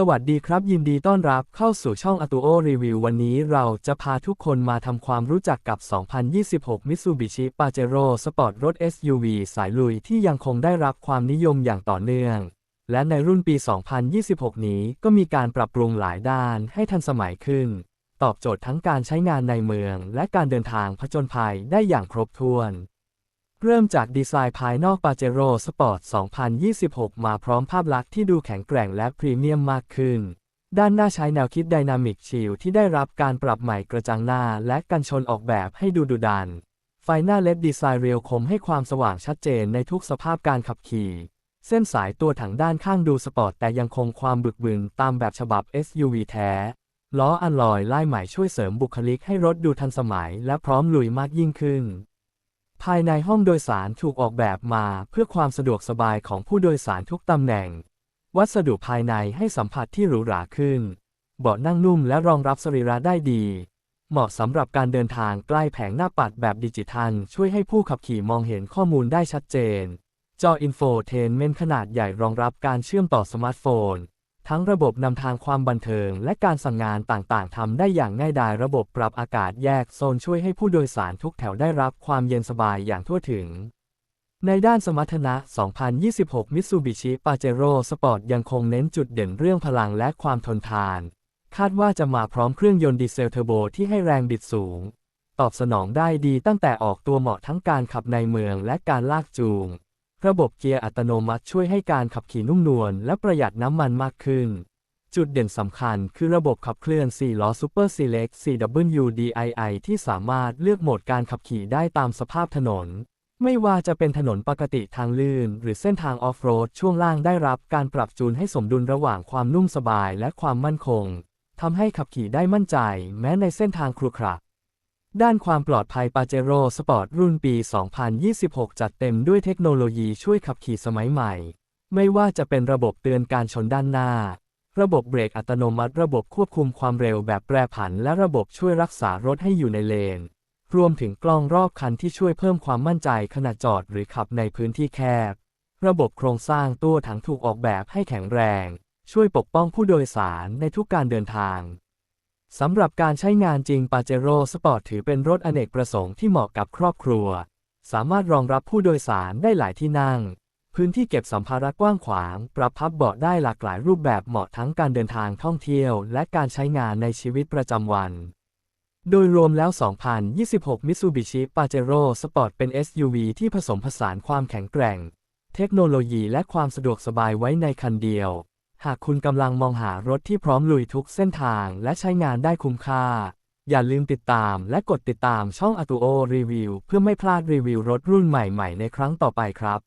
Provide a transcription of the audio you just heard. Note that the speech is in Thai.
สวัสดีครับ ยินดีต้อนรับเข้าสู่ช่อง a t u o Review วันนี้เราจะพาทุกคนมาทำความรู้จักกับ 2026 Mitsubishi Pajero Sport รถ SUV สายลุยที่ยังคงได้รับความนิยมอย่างต่อเนื่อง และในรุ่นปี 2026 นี้ก็มีการปรับปรุงหลายด้านให้ทันสมัยขึ้น ตอบโจทย์ทั้งการใช้งานในเมือง และการเดินทางผจญภัยได้อย่างครบถ้วน เริ่มจากดีไซน์ภายนอก Pajero Sport 2026 มาพร้อมภาพลักษณ์ที่ดูแข็งแกร่งและพรีเมียมมากขึ้น ด้านหน้าใช้แนวคิด Dynamic Shield ที่ได้รับการปรับใหม่กระจังหน้าและกันชนออกแบบให้ดูดุดัน ไฟหน้าเล็ดดีไซน์เรียวคมให้ความสว่างชัดเจนในทุกสภาพการขับขี่ เส้นสายตัวถังด้านข้างดูสปอร์ตแต่ยังคงความบึกบึนตามแบบฉบับ SUV แท้ ล้ออัลลอยลายใหม่ช่วยเสริมบุคลิกให้รถดูทันสมัยและพร้อมลุยมากยิ่งขึ้น ภายในห้องโดยสารถูกออกแบบมาเพื่อความสะดวกสบายของผู้โดยสารทุกตำแหน่ง วัสดุภายในให้สัมผัสที่หรูหราขึ้น เบาะนั่งนุ่มและรองรับสรีระได้ดี เหมาะสำหรับการเดินทางใกล้แผงหน้าปัดแบบดิจิทัล ช่วยให้ผู้ขับขี่มองเห็นข้อมูลได้ชัดเจน จออินโฟเทนเมนต์ขนาดใหญ่รองรับการเชื่อมต่อสมาร์ทโฟน ทั้งระบบนำทางความบันเทิง และการสั่งงานต่างๆทำได้อย่างง่ายดายระบบปรับอากาศแยกโซนช่วยให้ผู้โดยสารทุกแถวได้รับความเย็นสบายอย่างทั่วถึง ในด้านสมรรถนะ 2026 Mitsubishi Pajero Sport ยังคงเน้นจุดเด่นเรื่องพลังและความทนทาน คาดว่าจะมาพร้อมเครื่องยนต์ดีเซลเทอร์โบที่ให้แรงบิดสูง ตอบสนองได้ดีตั้งแต่ออกตัวเหมาะทั้งการขับในเมืองและการลากจูง ระบบเกียร์อัตโนมัติช่วยให้การขับขี่นุ่มนวลและประหยัดน้ำมันมากขึ้น จุดเด่นสำคัญคือระบบขับเคลื่อน 4 ล้อ Super Select 4WDII ที่สามารถเลือกโหมดการขับขี่ได้ตามสภาพถนน ไม่ว่าจะเป็นถนนปกติทางลื่น หรือเส้นทางออฟโรดช่วงล่างได้รับการปรับจูนให้สมดุลระหว่างความนุ่มสบายและความมั่นคงทำให้ขับขี่ได้มั่นใจ แม้ในเส้นทางครุขระ ด้านความปลอดภัย Pajero Sport รุ่นปี 2026 จัดเต็มด้วยเทคโนโลยีช่วยขับขี่สมัยใหม่ ไม่ว่าจะเป็นระบบเตือนการชนด้านหน้า ระบบเบรกอัตโนมัติ ระบบควบคุมความเร็วแบบแปรผัน และระบบช่วยรักษารถให้อยู่ในเลน รวมถึงกล้องรอบคันที่ช่วยเพิ่มความมั่นใจขณะจอดหรือขับในพื้นที่แคบ ระบบโครงสร้างตัวถังถูกออกแบบให้แข็งแรง ช่วยปกป้องผู้โดยสารในทุกการเดินทาง สำหรับการใช้งานจริง Pajero Sport ถือเป็นรถอเนกประสงค์ที่เหมาะกับครอบครัว สามารถรองรับผู้โดยสารได้หลายที่นั่ง พื้นที่เก็บสัมภาระกว้างขวาง ปรับพับเบาะได้หลากหลายรูปแบบเหมาะทั้งการเดินทางท่องเที่ยว และการใช้งานในชีวิตประจำวัน โดยรวมแล้ว 2026 Mitsubishi Pajero Sport เป็น SUV ที่ผสมผสานความแข็งแกร่ง เทคโนโลยีและความสะดวกสบายไว้ในคันเดียว หากคุณกำลังมองหารถที่พร้อมลุยทุกเส้นทางและใช้งานได้คุ้มค่า อย่าลืมติดตามและกดติดตามช่อง a t u o Review เพื่อไม่พลาดรีวิวรถรุ่นใหม่ๆ ในครั้งต่อไปครับ